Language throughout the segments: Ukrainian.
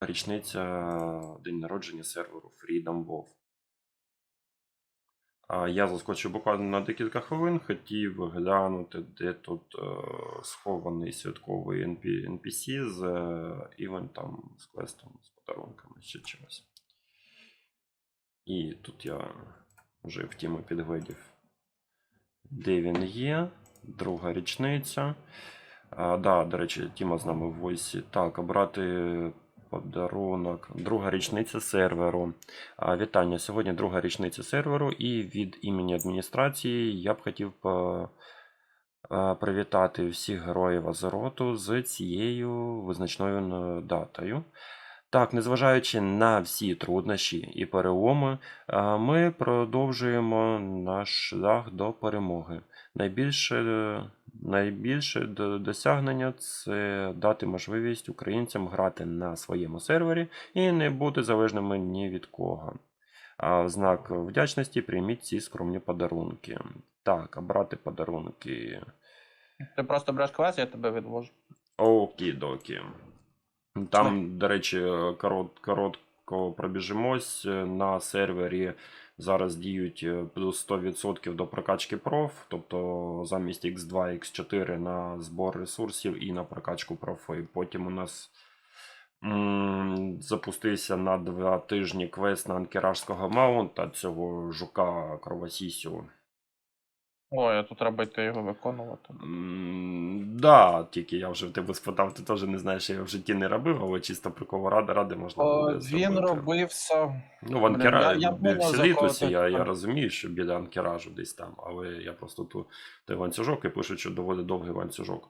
річниця день народження серверу Freedom WoW. Я заскочив буквально на декілька хвилин, хотів глянути, де тут е, схований святковий NP NPC з е, івентом, з квестом, з подарунками, ще чимось. І тут я вже в тему підглядів, де він є. Друга річниця. А, да, до речі, Тіма з нами в войсі. Так, обрати подарунок. Друга річниця серверу. Вітання. Сьогодні друга річниця серверу, і від імені адміністрації я б хотів а, привітати всіх героїв Азероту з цією визначною датою. Так, незважаючи на всі труднощі і переломи, а, ми продовжуємо наш шлях до перемоги. Найбільше, найбільше досягнення це дати можливість українцям грати на своєму сервері і не бути залежними ні від кого. А в знак вдячності прийміть ці скромні подарунки. Так, а брати подарунки. Ти просто береш квест, я тебе відвожу. Окі-докі. Там, до речі, корот, коротко пробіжимось. На сервері зараз діють е, плюс 100% до прокачки проф, тобто замість X2, X4 на збор ресурсів і на прокачку профи. Потім у нас запустився на два тижні квест на анкеражського маунта цього жука кровосісю. Ой, а тут треба йти його виконувати. М, Да, тільки я вже в тебе спитав, ти теж не знаєш, що я в житті не робив, але чисто прикол ради, ради можна О, буде він зробити. робився. Ну, в Блін, анкера... я- я в Селітусі я, я розумію, що біля анкеражу десь там, але я просто тут той ланцюжок і пишуть, що доволі довгий ланцюжок.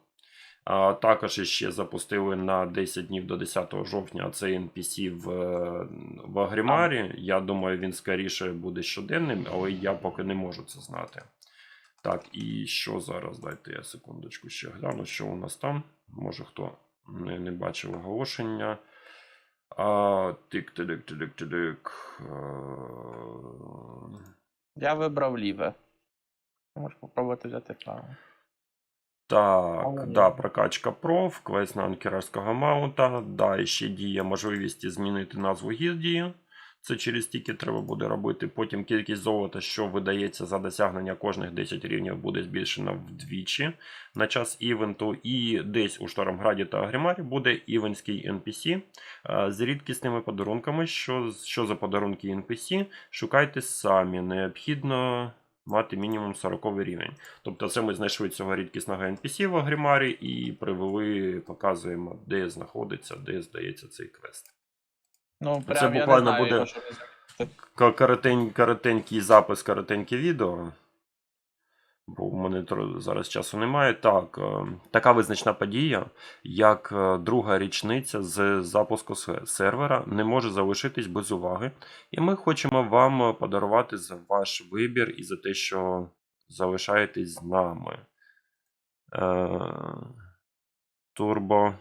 А також іще запустили на 10 днів до 10 жовтня цей NPC в, е, в Агрімарі. Я думаю, він скоріше буде щоденним, але я поки не можу це знати. Так, і що зараз? Дайте я секундочку ще гляну, що у нас там. Може хто не, не бачив оголошення. А, тик тик тик тик тик Я вибрав ліве. Ти Можеш попробувати взяти право. Так, Але да, прокачка проф, квест на анкерарського маунта. Да, і ще діє можливість змінити назву гільдії. Це через тільки треба буде робити. Потім кількість золота, що видається за досягнення кожних 10 рівнів, буде збільшена вдвічі на час івенту. І десь у Штормграді та Агрімарі буде івенський NPC е, з рідкісними подарунками. Що, що за подарунки NPC? Шукайте самі. Необхідно мати мінімум 40 рівень. Тобто це ми знайшли цього рідкісного NPC в Агрімарі і привели, показуємо, де знаходиться, де здається цей квест. Ну, Це прям я буквально не знаю, буде- що. Коротень, коротенький запис, коротеньке відео. Бо у мене тро- зараз часу немає. Так, е, така визначна подія, як е, друга річниця з запуску се- сервера, не може залишитись без уваги. І ми хочемо вам е, подарувати за ваш вибір і за те, що залишаєтесь з нами. Е, Турбо.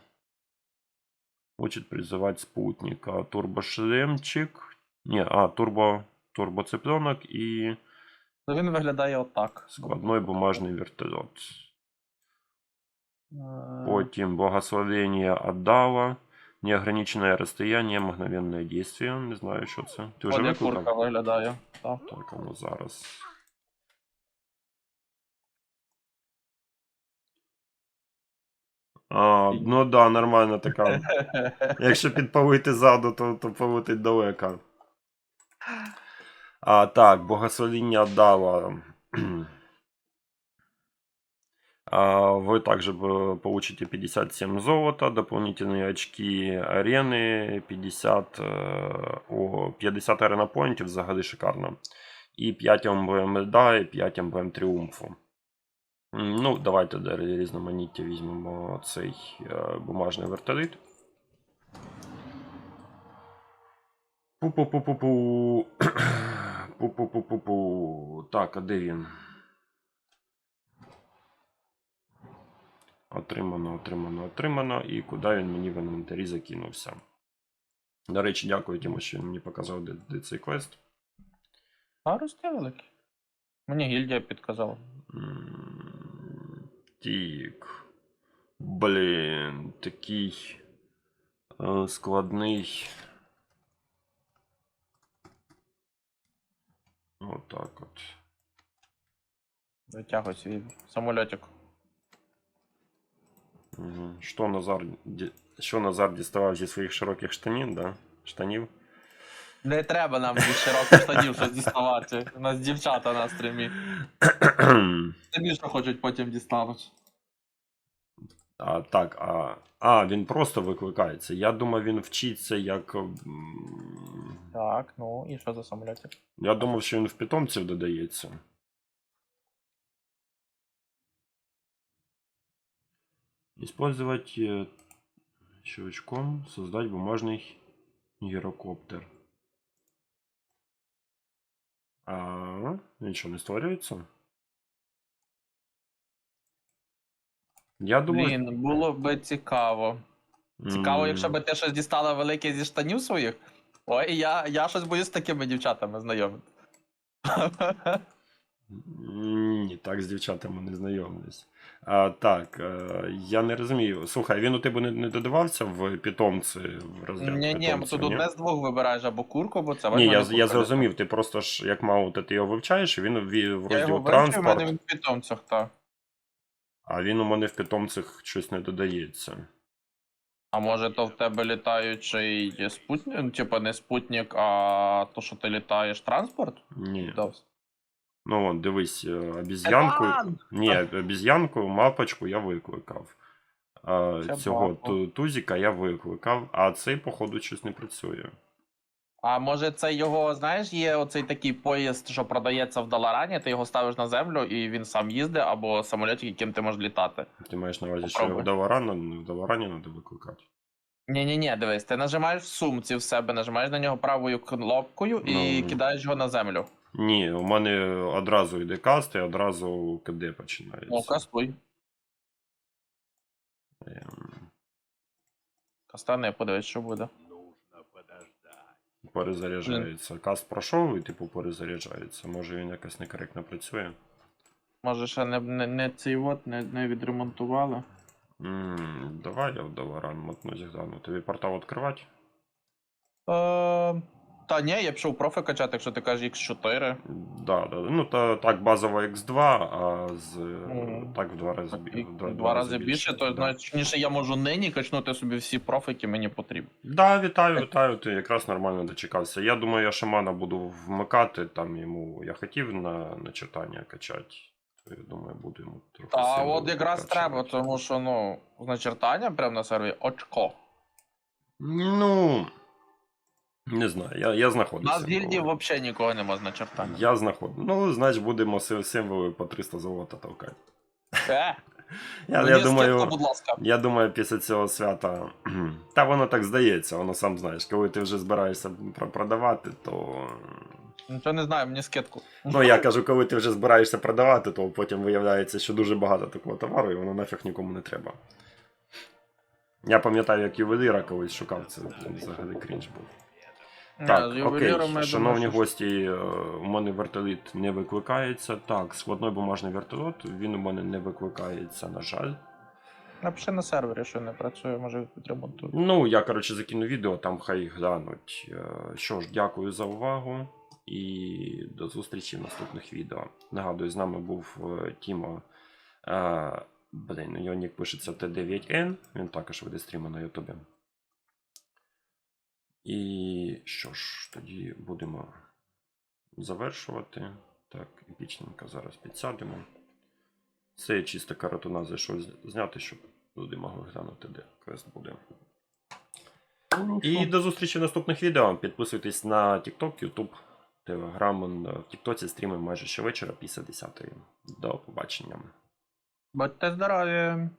Хочет призывать спутника. Турбошлемчик. Не, а, турбо, турбоцыпленок и Ну, він виглядає отак. складной бумажный вертолет. Е, Потім благословение отдала. Неограниченное расстояние, мгновенное действие. Не знаю, що це. Ти вже От як курка викликав? виглядає. Так. Так, а ну зараз. А, ну да, нормально така. Якщо підпалити ззаду, то, то полетить далеко. А, так, богословіння дала. А, Вы также э, получите 57 золота, дополнительные очки арены, 50, э, о, 50 арена поінтів, взагалі шикарно. І 5 емблем льда, і 5 емблем тріумфу. Ну, давайте для різноманіття візьмемо цей е, бумажний вертоліт. Пу-пу-пу-пу-пу. Пу-пу-пу-пу-пу. Так, а де він? Отримано, отримано, отримано. І куди він мені в інвентарі закинувся. До речі, дякую Тіму, що він мені показав, де, де цей квест. А росте великий. Мені гільдія підказала. М, Тік. Блін, такий Е, Складний. Отак от. Витягуй свій самольотик. Угу. Що Назар, ді- що Назар діставав зі своїх широких штанів, да? Штанів? Не треба нам зі широких штанів щось діставати. У нас дівчата на стрімі. Тобі що хочуть потім дістануть. А, так, а, а, він просто викликається. Я думав, він вчиться як. Так, ну і що за самольотик? Я думав, що він в питомців додається. Использовать э, щелчком создать бумажный гирокоптер. А, Нічого не створюється? Я думаю. Блін, було би цікаво. Цікаво, якщо б ти щось дістала велике зі штанів своїх. Ой, я, я щось боюсь з такими дівчатами знайомити. Ні, так з дівчатами не знайомлюсь. А, так, е, я не розумію. Слухай, він у тебе не, не додавався в питомці в розряд Ні, ні, питомців, тут одне з двох вибираєш або курку, або це Ні, я, я зрозумів, ти просто ж як мало ти його вивчаєш, і він в, в Я його розділ вивчив, у транспорт, мене він в питомцях, так. а він у мене в питомцях щось не додається. А може то в тебе літаючий спутник, ну, типа не спутник, а то, що ти літаєш транспорт? Ні. Дос. Ну вон, дивись, е, обіз'янку. Ні, обіз'янку, мапочку я викликав. А, Це цього ту- тузіка я викликав, а цей, походу, щось не працює. А може це його, знаєш, є оцей такий поїзд, що продається в Даларані, ти його ставиш на землю і він сам їздить, або самоліт, яким ти можеш літати. Ти маєш на увазі, що Попробуй. в не в Даварані треба викликати. Ні, ні, ні, дивись, ти нажимаєш в сумці в себе, нажимаєш на нього правою кнопкою і Ну. кидаєш його на землю. Ні, у мене одразу йде каст і одразу КД починається. О, кастуй. Ем, Кастане, подивись, що буде. Перезаряджається. Каст пройшов і типу перезаряджається. Може він якось некоректно працює. Може, ще не, не, не цей от не, не відремонтували. м давай я в Даваран мотнусь гляну. Тобі портал відкривати? Е, та ні, я пішов профи качати, якщо ти кажеш X4. Да, да. Ну, та, так, базово X2, а з, Мгм. так в два рази, І бі- в два, рази більше, то да. значніше я можу нині качнути собі всі профи, які мені потрібні. Да, вітаю, вітаю. Ти якраз нормально дочекався. Я думаю, я шамана буду вмикати. Там йому я хотів на начертання качати. Я думаю, буду йому трохи. Та от якраз покачувати. треба, тому що ну, з начертанням прямо на сервері очко. Ну. Не знаю, я, я У знаходив. нас гільдії взагалі нікого нема з начертанням. Я знаходив. Ну, значить, будемо си- символи по 300 золота толкати. Е, Я, я думаю, будь ласка. Я думаю, після цього свята. Та воно так здається, воно сам знаєш, коли ти вже збираєшся продавати, то. Нічого не знаю, мені скидку. Ну, я кажу, коли ти вже збираєшся продавати, то потім виявляється, що дуже багато такого товару, і воно нафіг нікому не треба. Я пам'ятаю, як ювеліра колись шукав це взагалі крінж був. Так, з окей, шановні думаю, гості, е, у мене вертоліт не викликається. Так, складний бумажний вертольот, він у мене не викликається, на жаль. Напиши на сервері, що не працює, може відремонтують. Ну, я, коротше, закину відео, там хай глянуть. Е, Що ж, дякую за увагу і до зустрічі в наступних відео. Нагадую, з нами був е, Тімо. Е, Блін, його нік пишеться Т9Н, він також веде стріми на Ютубі. І що ж, тоді будемо завершувати. Так, епічненько зараз підсядемо. Це чисто каратуна зайшов зняти, щоб люди могли глянути, де квест буде. І до зустрічі в наступних відео. Підписуйтесь на TikTok, YouTube, Telegram. В TikTok стріми майже щовечора після 10 До побачення. Будьте здорові!